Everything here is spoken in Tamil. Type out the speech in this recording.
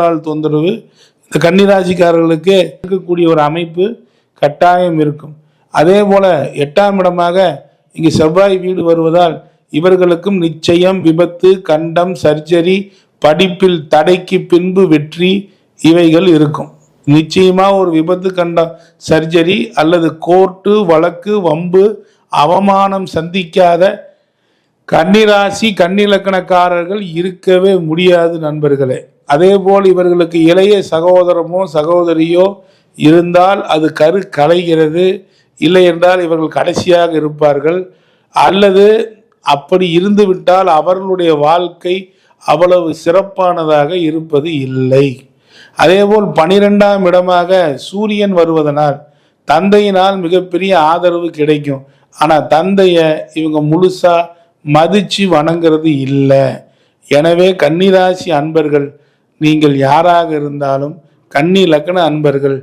தொந்தரவு இந்த கன்னிராசிக்காரர்களுக்கு இருக்கக்கூடிய ஒரு அமைப்பு கட்டாயம் இருக்கும். அதே போல எட்டாம் இடமாக இங்கு செவ்வாய் வீடு வருவதால் இவர்களுக்கும் நிச்சயம் விபத்து கண்டம் சர்ஜரி படிப்பில் தடைக்கு பின்பு வெற்றி இவைகள் இருக்கும். நிச்சயமா ஒரு விபத்து கண்டம் சர்ஜரி அல்லது கோர்ட்டு வழக்கு வம்பு அவமானம் சந்திக்காத கன்னிராசி கன்னிலக்கணக்காரர்கள் இருக்கவே முடியாது நண்பர்களே. அதேபோல் இவர்களுக்கு இளைய சகோதரமோ சகோதரியோ இருந்தால் அது கரு கலைகிறது. இல்லை என்றால் இவர்கள் கடைசியாக இருப்பார்கள். அல்லது அப்படி இருந்துவிட்டால் அவர்களுடைய வாழ்க்கை அவ்வளவு சிறப்பானதாக இருப்பது இல்லை. அதேபோல் பனிரெண்டாம் இடமாக சூரியன் வருவதனால் தந்தையினால் மிகப்பெரிய ஆதரவு கிடைக்கும். ஆனால் தந்தையை இவங்க முழுசாக மதிச்சு வணங்குறது இல்லை. எனவே கன்னிராசி அன்பர்கள் நீங்கள் யாராக இருந்தாலும் கன்னி லக்ன அன்பர்கள்